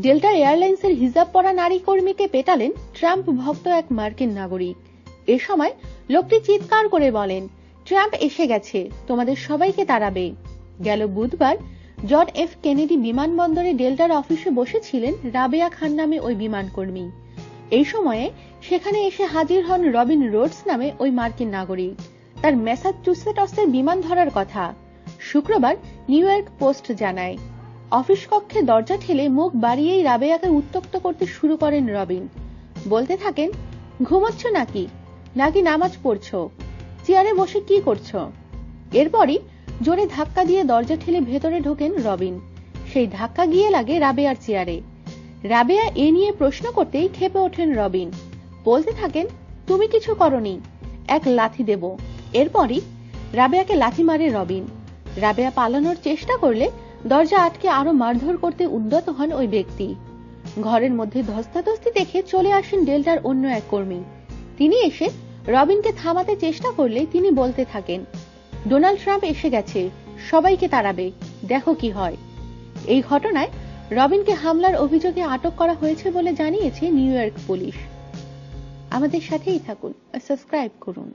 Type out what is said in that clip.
Delta এয়ারলাইন্সের হিজাব পরা নারী কর্মীকে পেটালেন ট্রাম্প ভক্ত এক মার্কিন নাগরিক। এ সময় লোকটি চিৎকার করে বলেন, ট্রাম্প এসে গেছে, তোমাদের সবাইকে তাড়াবে। গেল বুধবার, জন এফ কেনেডি বিমানবন্দরে ডেল্টার অফিসে বসেছিলেন রাবেয়া খান নামে ওই বিমানকর্মী এই সময়ে সেখানে এসে হাজির হন রবিন রোডস নামে ওই মার্কিন নাগরিক। তার ম্যাসাচুসেটসের বিমান ধরার কথা। শুক্রবার নিউ ইয়র্ক পোস্ট জানায়। অফিস কক্ষে দরজা ঠেলে মুখ বাড়িয়েই রাবেয়াকে উত্তক্ত করতে শুরু করেন রবিন। বলতে থাকেন, ঘুমোচ্ছ নাকি? নাকি নামাজ পড়ছো? চেয়ারে বসে কি করছ? এরপরই জোরে ধাক্কা দিয়ে দরজা ঠেলে ভেতরে ঢোকেন রবিন। সেই ধাক্কা গিয়ে লাগে রাবেয়ার চেয়ারে। রাবেয়া এ নিয়ে প্রশ্ন করতেই খেপে ওঠেন রবিন। বলতে থাকেন, তুমি কিছু করনি, এক লাথি দেব। এরপরই রাবেয়াকে লাথি মারে রবিন। রাবেয়া পালানোর চেষ্টা করলে দরজা আটকে আরও মারধর করতে উদ্যত হন ওই ব্যক্তি। ঘরের মধ্যে ধস্তাধস্তি দেখে চলে আসেন ডেল্টার অন্য এক কর্মী। তিনি এসে রবিনকে থামাতে চেষ্টা করলে তিনি বলতে থাকেন, ডোনাল্ড ট্রাম্প এসে গেছে, সবাইকে তাড়াবে, দেখো কি হয়। এই ঘটনায় রবিনকে হামলার অভিযোগে আটক করা হয়েছে বলে জানিয়েছে নিউ ইয়র্ক পুলিশ। আমাদের সাথেই থাকুন, সাবস্ক্রাইব করুন।